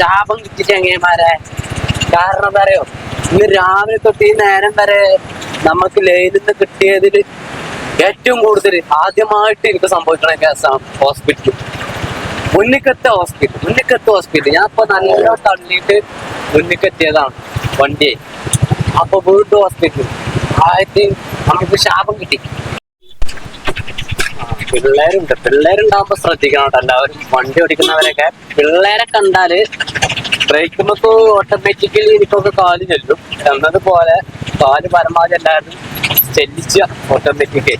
ശാപം കിട്ടി ചങ്ങേമാരെ കാരണം എന്താ അറിയോ? ഇന്ന് രാവിലെ തൊട്ട് ഈ നേരം വരെ നമുക്ക് ലൈനിൽ നിന്ന് കിട്ടിയതിൽ ഏറ്റവും കൂടുതൽ ആദ്യമായിട്ട് എനിക്ക് സംഭവിക്കണ കേസാണ് ഹോസ്പിറ്റൽ മുന്നിക്കത്തെ ഹോസ്പിറ്റൽ മുന്നിക്കത്തെ ഹോസ്പിറ്റൽ ഞാൻ ഇപ്പൊ നല്ല തള്ളിയിട്ട് മുന്നിക്കെത്തിയതാണ് വണ്ടി അപ്പൊ വീണ്ടും ഹോസ്പിറ്റൽ ആയിട്ട് നമുക്ക് ശാപം കിട്ടി. പിള്ളേരുണ്ട്. പിള്ളേരുണ്ടാകുമ്പോ ശ്രദ്ധിക്കണം കേട്ടോ എല്ലാവരും. വണ്ടി ഓടിക്കുന്നവരൊക്കെ പിള്ളേരെ കണ്ടാൽ ബ്രേക്കുമ്പോ ഓട്ടോമാറ്റിക്കലി എനിക്കൊക്കെ കാൽ ചെല്ലും. എന്നതുപോലെ കാൽ പരമാവധി എല്ലാവരും ചെല്ലിച്ച ഓട്ടോമാറ്റിക്കലി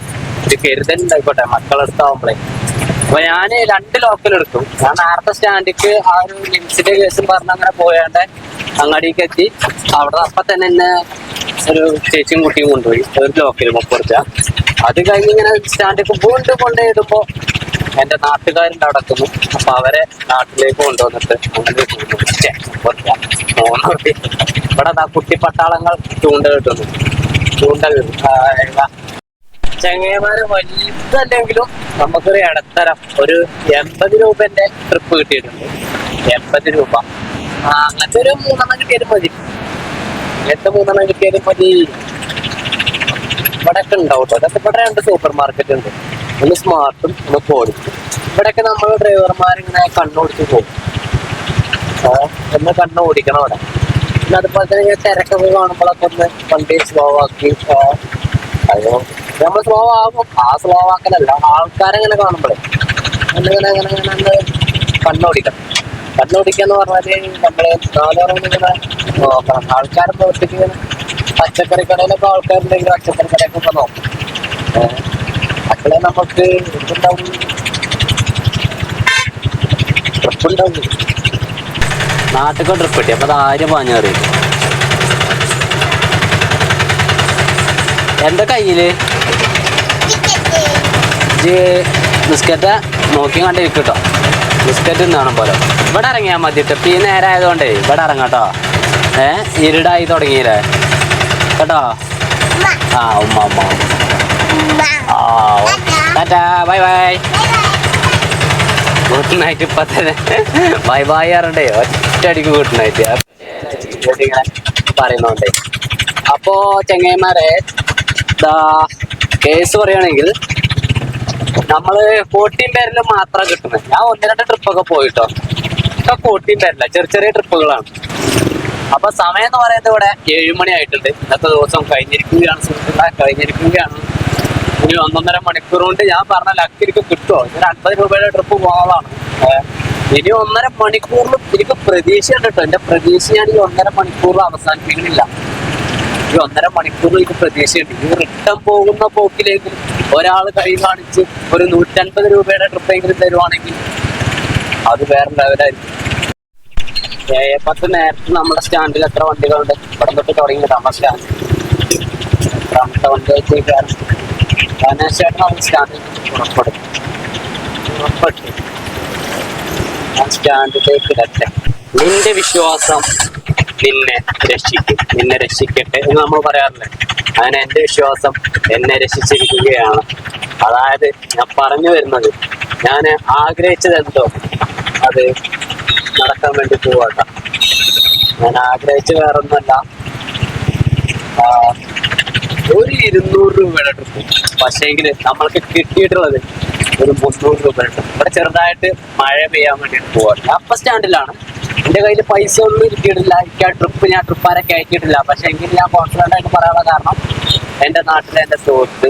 ഇത് കരുതലുണ്ടായിക്കോട്ടെ മക്കളെടുത്താവുമ്പളേ അപ്പൊ രണ്ട് ലോക്കൽ എടുത്തു. ഞാൻ നേരത്തെ സ്റ്റാൻഡിക്ക് ആ ഒരു ലിംസിന്റെ കേസും പറഞ്ഞ് അങ്ങനെ പോയാണ്ട് അങ്ങാടിക്ക് എത്തി. അവിടെ അപ്പൊ തന്നെ എന്നെ ഒരു ചേച്ചിയും കുട്ടിയും കൊണ്ടുപോയി. ഒരു ലോക്കൽ മുപ്പുറച്ച അത് കഴിഞ്ഞ് ഇങ്ങനെ സ്റ്റാൻഡിക്ക് വീണ്ടും കൊണ്ടുപോയിടുമ്പോ എന്റെ നാട്ടുകാരുണ്ട് അവിടെ അപ്പൊ അവരെ നാട്ടിലേക്ക് കൊണ്ടുവന്നിട്ട് ഇവിടെ കുട്ടി പട്ടാളങ്ങൾ ചൂണ്ട കിട്ടുന്നു ചൂണ്ടൽ ചങ്ങന്മാര് വലുതല്ലെങ്കിലും നമുക്കൊരു ഇടത്തരം ഒരു എൺപത് രൂപന്റെ ട്രിപ്പ് കിട്ടിയിട്ടുണ്ട്. എൺപത് രൂപ. അങ്ങനത്തെ ഒരു മൂന്നെണ്ണം കിട്ടിയാലും മതി. അങ്ങനത്തെ മൂന്നെണ്ണം കിട്ടിയാലും മതി. ഇവിടെയൊക്കെ ഉണ്ടാവും കേട്ടോ അതൊക്കെ ഇവിടെ രണ്ട് സൂപ്പർ മാർക്കറ്റ് ഉണ്ട്. ഒന്ന് സ്മാർട്ടും ഒന്ന് ക്വാളിറ്റി ഇവിടെയൊക്കെ നമ്മൾ ഡ്രൈവർമാരിങ്ങനെ കണ്ണോടിച്ച് പോകും. ഒന്ന് കണ്ണ് ഓടിക്കണം അവിടെ. പിന്നെ അതുപോലെ തന്നെ ഇങ്ങനെ തിരക്കൊക്കെ കാണുമ്പോഴൊക്കെ ഒന്ന് വണ്ടി സ്ലോ ആക്കി നമ്മൾ സ്ലോ ആകുമ്പോൾ ആ സ്ലോ ആക്കലല്ല. ആൾക്കാരെങ്ങനെ കാണുമ്പോഴേ അങ്ങനെ കണ്ണോടിക്കണം. കണ്ണോടിക്കാന്ന് പറഞ്ഞാൽ നമ്മൾ നാലോറം ഇങ്ങനെ നോക്കണം. ഒറ്റയ്ക്ക് ഇങ്ങനെ പച്ചക്കറി കടയിലൊക്കെ ആൾക്കാരുണ്ടെങ്കിൽ പച്ചക്കറി കടയൊക്കെ ഒക്കെ നോക്കും അപ്പോഴേ നമുക്ക് ഇതുണ്ടാവും ട്രിപ്പ് ഉണ്ടാവും നാട്ടിൽ ട്രിപ്പ് കിട്ടി. അപ്പൊ ആര് പാഞ്ഞു എന്താ കയ്യിൽ? ബിസ്ക്കറ്റ് നോക്കി കണ്ടിരിക്കും കേട്ടോ ബിസ്ക്കറ്റ് വേണം പോലെ. ഇവിടെ ഇറങ്ങിയാൽ മതി കേട്ടോ ഈ നേരം ആയതുകൊണ്ടേ ഇവിടെ ഇറങ്ങട്ടോ ഏ? ഇരുടായി തുടങ്ങിയില്ലേ? കേട്ടോ? ആ ഉമ്മ ഉമ്മ ബൈ ബൈ. ഗുഡ് നൈറ്റ് ഇപ്പൊ തന്നെ ബൈ ബൈ ഒറ്റ ഒറ്റയടിക്ക് ഗുഡ് നൈറ്റ് പറയുന്നുണ്ടേ. അപ്പോ ചെങ്ങന്മാരെ ദാ കേസ് പറയുകയാണെങ്കിൽ നമ്മൾ ഫോർട്ടീൻ പേരിൽ മാത്രം കിട്ടുന്നത് ഞാൻ ഒന്ന് രണ്ട് ട്രിപ്പൊക്കെ പോയിട്ടോ. ഇപ്പൊ ഫോർട്ടീൻ പേരില്ല ചെറിയ ചെറിയ ട്രിപ്പുകളാണ് അപ്പൊ സമയം എന്ന് പറയുന്നത് ഇവിടെ ഏഴുമണി ആയിട്ടുണ്ട്. ഇന്നത്തെ ദിവസം കഴിഞ്ഞിരിക്കുകയാണ് സുഹൃത്തുക്കളെ കഴിഞ്ഞിരിക്കുകയാണ്. ഇനി ഒന്നൊന്നര മണിക്കൂർ കൊണ്ട് ഞാൻ പറഞ്ഞ ലക്കിരിക്ക് കിട്ടുമോ ഒരു അൻപത് രൂപയുടെ ട്രിപ്പ് പോകാതാണ് ഇനി ഒന്നര മണിക്കൂറിൽ എനിക്ക് പ്രതീക്ഷയുണ്ട് കേട്ടോ. എന്റെ പ്രതീക്ഷ ഞാൻ ഈ ഒന്നര മണിക്കൂറിൽ അവസാനിപ്പിക്കണില്ല. ഈ ഒന്നര മണിക്കൂർ എനിക്ക് പ്രതീക്ഷയുണ്ട്. ഈ റിട്ടേൺ പോകുന്ന പോക്കിലേക്ക് ഒരാൾ കൈ കാണിച്ച് ഒരു നൂറ്റൻപത് രൂപയുടെ ട്രിപ്പെങ്കിലും തരുവാണെങ്കിൽ അത് വേറെ ലെവലായിരിക്കും. പത്ത് നേരത്തെ നമ്മുടെ സ്റ്റാൻഡിൽ എത്ര വണ്ടികളുണ്ട്? ഇവിടെ തൊട്ട് തുടങ്ങി നമ്മുടെ സ്റ്റാൻഡ് എത്രാമത്തെ വണ്ടി വെച്ചേക്കാണ് നമുക്ക് സ്റ്റാൻഡിൽ പുറപ്പെടും. സ്റ്റാൻഡിലേക്ക് ഇടട്ടെ. നിന്റെ വിശ്വാസം നിന്നെ രക്ഷിക്കും നിന്നെ രക്ഷിക്കട്ടെ എന്ന് നമ്മൾ പറയാറില്ലേ അങ്ങനെ എന്റെ വിശ്വാസം എന്നെ രക്ഷിച്ചിരിക്കുകയാണ്. അതായത് ഞാൻ പറഞ്ഞു വരുന്നത് ഞാൻ ആഗ്രഹിച്ചത് എന്തോ അത് നടക്കാൻ വേണ്ടി പോവാട്ട. ഞാൻ ആഗ്രഹിച്ച വേറൊന്നുമല്ല. ഒരു ഇരുന്നൂറ് രൂപയുടെ ട്രിപ്പ് പക്ഷേങ്കിൽ നമ്മൾക്ക് കിട്ടിയിട്ടുള്ളത് ഒരു മുന്നൂറ് രൂപയുടെ ട്രിപ്പ് ഇവിടെ ചെറുതായിട്ട് മഴ പെയ്യാൻ വേണ്ടിയിട്ട് പോവാണ് അപ്പ സ്റ്റാൻഡിലാണ്. എന്റെ കയ്യിൽ പൈസ ഒന്നും കിട്ടിയിട്ടില്ല. എനിക്ക് ആ ട്രിപ്പ് ഞാൻ ട്രിപ്പാരൊക്കെ ആരെ കയറ്റിയിട്ടില്ല പക്ഷെ എങ്കിലും ഞാൻ കോൺഫിഡന്റ് ആയിട്ട് പറയാനുള്ള കാരണം
എന്റെ നാട്ടിലെ എന്റെ സുഹൃത്ത്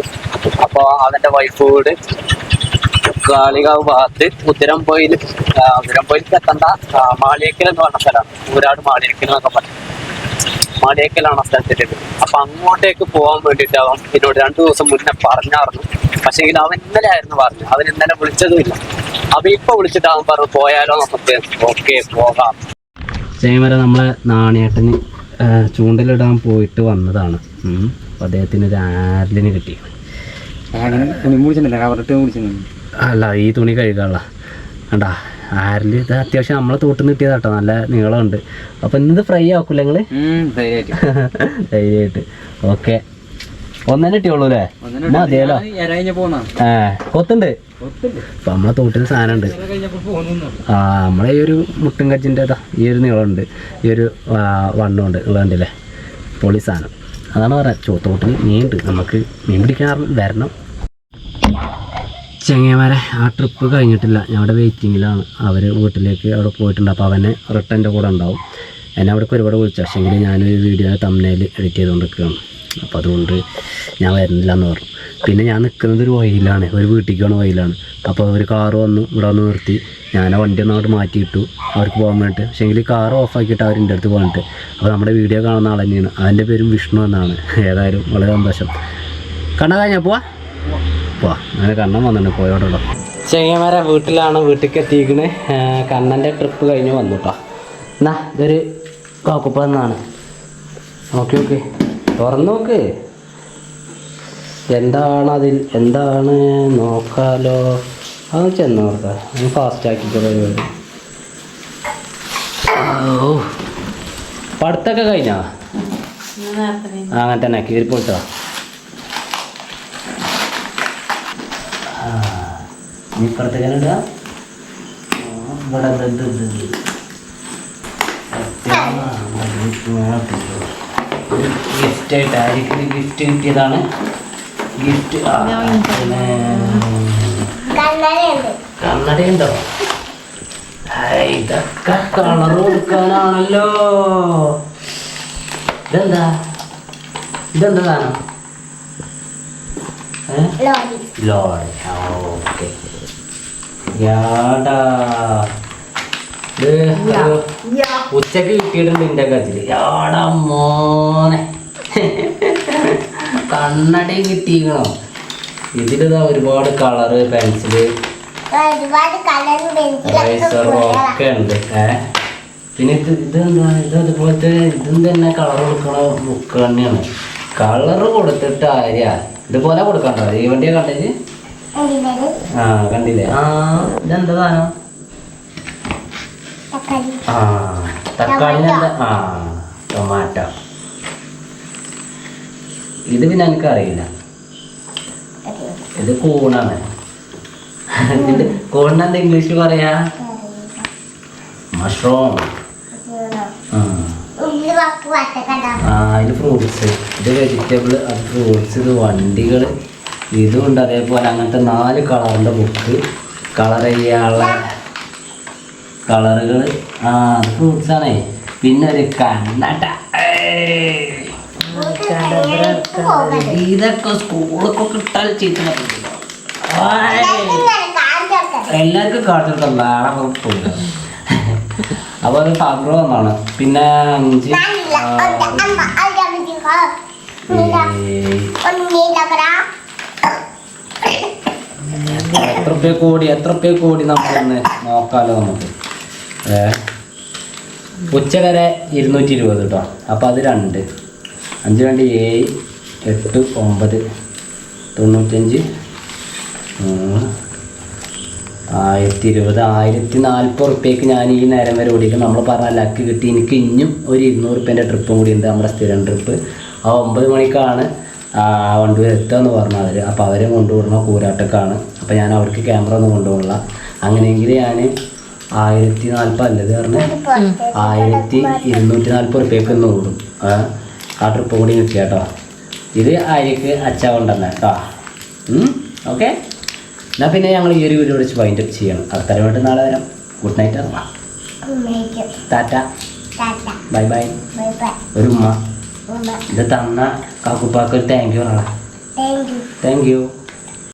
അപ്പോൾ അവന്റെ വൈഫ് വീട് കാളികാവ് ഭാഗത്ത് ഉത്തരംപൊയിൽ ഉത്തരംപൊയിലേക്ക് എത്തണ്ട മാളിയേക്കൽ എന്ന് പറഞ്ഞ സ്ഥലമാണ്. ഊരാട് മാളിയേക്കൽ എന്നൊക്കെ പറയും. മാളിയേക്കലാണ് ആ സ്ഥലത്തിന്റെ അപ്പൊ അങ്ങോട്ടേക്ക് പോകാൻ വേണ്ടിയിട്ട് അവൻ എന്നോട് രണ്ടു ദിവസം മുന്നേ പറഞ്ഞായിരുന്നു. പക്ഷെങ്കിൽ അവൻ ഇന്നലെ ആയിരുന്നു പറഞ്ഞു അവൻ ഇന്നലെ വിളിച്ചതുമില്ല. അപ്പൊ ഇപ്പൊ വിളിച്ചിട്ട് അവൻ പറഞ്ഞു പോയാലോ നമുക്ക്? ഓക്കെ പോകാം.
ചേമര നമ്മളെ നാണേട്ടന് ചൂണ്ടലിടാൻ പോയിട്ട് വന്നതാണ്. അപ്പൊ അദ്ദേഹത്തിന് ഒരു ആരലിന് കിട്ടി. അല്ല ഈ തുണി കഴുകാനുള്ള. കണ്ടാ? ആരൽ? ഇത് അത്യാവശ്യം നമ്മളെ തോട്ടിൽ നിന്ന് കിട്ടിയതാട്ടോ നല്ല നീളമുണ്ട്. അപ്പൊ ഇന്നത് ഫ്രൈ ആക്കൂല നിങ്ങൾ?
ധൈര്യമായിട്ട്
ഓക്കെ. ഒന്നെ കിട്ടിയുള്ളൂ അല്ലേ? മതിയല്ലോ. ഏ കൊത്തുണ്ട്. അപ്പൊ നമ്മളെ തോട്ടിൽ സാധനം ഉണ്ട് ആ നമ്മളെ ഈ ഒരു മുട്ടും കച്ചിന്റെ ഇതാ ഈ ഒരു നീളമുണ്ട്. ഈ ഒരു വണ്ണമുണ്ട് ഉള്ളതുണ്ടല്ലേ പൊളി സാധനം. അതാണ് പറയാം ചോത്തോട്ടിൽ ഉണ്ട്. നമുക്ക് മീൻ പിടിക്കാൻ വരണം. ചെങ്ങന്മാരെ ആ ട്രിപ്പ് കഴിഞ്ഞിട്ടില്ല. അവിടെ വെയിറ്റിങ്ങിലാണ് അവർ വീട്ടിലേക്ക് അവിടെ പോയിട്ടുണ്ട്. അപ്പോൾ അവനെ റിട്ടേന്റെ കൂടെ ഉണ്ടാവും. എന്നെ അവിടേക്ക് ഒരുപാട് വിളിച്ചു. പക്ഷേങ്കിൽ ഞാനൊരു വീഡിയോ തമ്മനയിൽ എഡിറ്റ് ചെയ്തുകൊണ്ടിരിക്കുകയാണ് അപ്പോൾ അതുകൊണ്ട് ഞാൻ വരുന്നില്ല എന്ന് പറഞ്ഞു. പിന്നെ ഞാൻ നിൽക്കുന്നത് ഒരു വഴിയിലാണ്. ഒരു വീട്ടിലേക്കാണ് വഴിയിലാണ്. അപ്പോൾ ഒരു കാറ് വന്നു. ഇവിടെ വന്ന് നിർത്തി. ഞാൻ ആ വണ്ടി ഒന്ന് മാറ്റിയിട്ടു. അവർക്ക് പോകാൻ വേണ്ടിയിട്ട്. പക്ഷേങ്കിൽ കാർ ഓഫാക്കിയിട്ട് അവരിന്റെ അടുത്ത് പോകണിട്ട് അപ്പോൾ നമ്മുടെ വീഡിയോ കാണുന്ന ആൾ തന്നെയാണ്. അതിന്റെ പേരും വിഷ്ണു എന്നാണ്. ഏതായാലും വളരെ സന്തോഷം. കണ്ണ ഞാൻ പോവാ. പോവാ. അങ്ങനെ കണ്ണൻ വന്നിട്ടുണ്ട് പോയോട്ടോ ചെങ്ങന്മാരെ വീട്ടിലാണ് വീട്ടിലേക്ക് എത്തിയിരിക്കുന്നത് കണ്ണന്റെ ട്രിപ്പ് കഴിഞ്ഞ് വന്നു കേട്ടോ എന്നാ ഇതൊരു കാക്കുപ്പ എന്നാണ് ഓക്കെ ഓക്കെ തുറന്നു നോക്ക്. എന്താണ് അതിൽ എന്താണ് നോക്കാലോ. അത് ചെന്ന് നോക്കാം. ഫാസ്റ്റ് ആക്കി പരിപാടി. ഓ പഠിത്തൊക്കെ കഴിഞ്ഞാ? അങ്ങനെ തന്നെ. കീറി പോയിട്ടോ നീ ഇപ്പുറത്തേക്ക് ഇടുക ഇവിടെ ഇത് ഇത്. ഇത്. ഗിഫ്റ്റ് ആയിട്ട് ആയിരിക്കും ഗിഫ്റ്റ് കിട്ടിയതാണ്. ഗിഫ്റ്റ് കണ്ണടയുണ്ടോ. ഇതൊക്കെ കളർ കൊടുക്കാനാണല്ലോ. ഇതെന്താ? ഇതെന്താ സാധനം?
ലോറി.
ഓക്കെ. യാടാ. ഉച്ചയ്ക്ക് കിട്ടിയിട്ടുണ്ട് എന്റെ കത്തിൽ യാടാ മോനെ. കണ്ണടി കിട്ടിയിക്കണോ ഇതിലിതാ ഒരുപാട് കളറ് പെൻസിൽ. ഒക്കെ ഉണ്ട്. ഏ? പിന്നെ ഇത് ഇതെന്താ? ഇത് അതുപോലത്തെ ഇതും തന്നെ കളർ കൊടുക്കണ ബുക്ക് തന്നെയാണ്. കളർ കൊടുത്തിട്ട് ആര്യ? ഇതുപോലെ കൊടുക്കണ്ടോ? ഈ വണ്ടിയെ
പെൻസിൽ
ആ കണ്ടില്ലേ? ആ ഇതെന്താ സാധനം? ആ തക്കാളി ആ ടൊമാറ്റോ. ഇത് പിന്നെ എനിക്ക് അറിയില്ല. ഇത് കൂണാണ്. ഇത് കൂണിന് എന്താ ഇംഗ്ലീഷിൽ പറയാ? മഷ്റൂം. ആ ഇത് ഫ്രൂട്ട്സ്. ഇത് വെജിറ്റബിൾ അത് ഫ്രൂട്ട്സ് ഇത് വണ്ടികൾ ഇതുണ്ട് അതേപോലെ അങ്ങനത്തെ നാല് കളറിന്റെ ബുക്ക് കളർ ചെയ്യാനുള്ള കളറുകൾ ആ അത് ഫ്രൂട്ട്സ് ആണേ പിന്നെ ഒരു കണ്ണട്ട. ഇതൊക്കെ സ്കൂളൊക്കെ കിട്ടാൻ ചീത്ത എല്ലാവർക്കും കാണിച്ചെടുക്കാം അപ്പൊ പോയില്ല അപ്പോൾ അത് എന്നാണ് പിന്നെ അഞ്ച് ഏഴ്, എത്ര റുപ്യ കോടി എത്ര റുപ്യ കോടി നമുക്കൊന്ന് നോക്കാലോ നമുക്ക്. ഏ? ഉച്ച വരെ ഇരുന്നൂറ്റി ഇരുപത് കേട്ടോ അപ്പോൾ അത് രണ്ട്. അഞ്ച് രണ്ട് ഏഴ് എട്ട് ഒമ്പത് തൊണ്ണൂറ്റഞ്ച് ആയിരത്തി ഇരുപത് ആയിരത്തി നാൽപ്പത് റുപ്യക്ക് ഞാൻ ഈ നേരം വരെ ഓടിക്കും നമ്മൾ പറഞ്ഞ ലക്ക് കിട്ടി. എനിക്ക് ഇനിയും ഒരു ഇരുന്നൂറ് റുപ്യന്റെ ട്രിപ്പും കൂടി ഉണ്ട്. നമ്മുടെ സ്ഥിരം ട്രിപ്പ് ആ ഒമ്പത് മണിക്കാണ് എത്തുക എന്ന് പറഞ്ഞു അവർ അപ്പോൾ അവരെ കൊണ്ടുവിടുന്ന കൂരാട്ടക്കാണ്. അപ്പോൾ ഞാൻ അവർക്ക് ക്യാമറ ഒന്നും കൊണ്ടുപോകില്ല അങ്ങനെയെങ്കിൽ ഞാൻ ആയിരത്തി നാൽപ്പത് അല്ലത് പറഞ്ഞ്? ആയിരത്തി ഇരുന്നൂറ്റി നാൽപ്പത് റുപ്യക്ക് ഒന്ന് കൂടും ആ ട്രിപ്പ് കൂടി കിട്ടിയ കേട്ടോ ഇത് ആര്യക്ക് അച്ഛ കൊണ്ടുവന്ന കേട്ടോ ഓക്കെ എന്നാൽ പിന്നെ ഞങ്ങൾ ഈ ഒരു വീഡിയോ വിളിച്ച് വൈൻഡ് അപ്പ് ചെയ്യണം. അടുത്തരമായിട്ട് നാളെ വരാം. ഗുഡ് നൈറ്റ് അമ്മ ടാറ്റ. Bye bye. ഒരു ഉമ്മ. ഇത് തന്ന കാക്കുപ്പാക്ക് thank you
you
thank you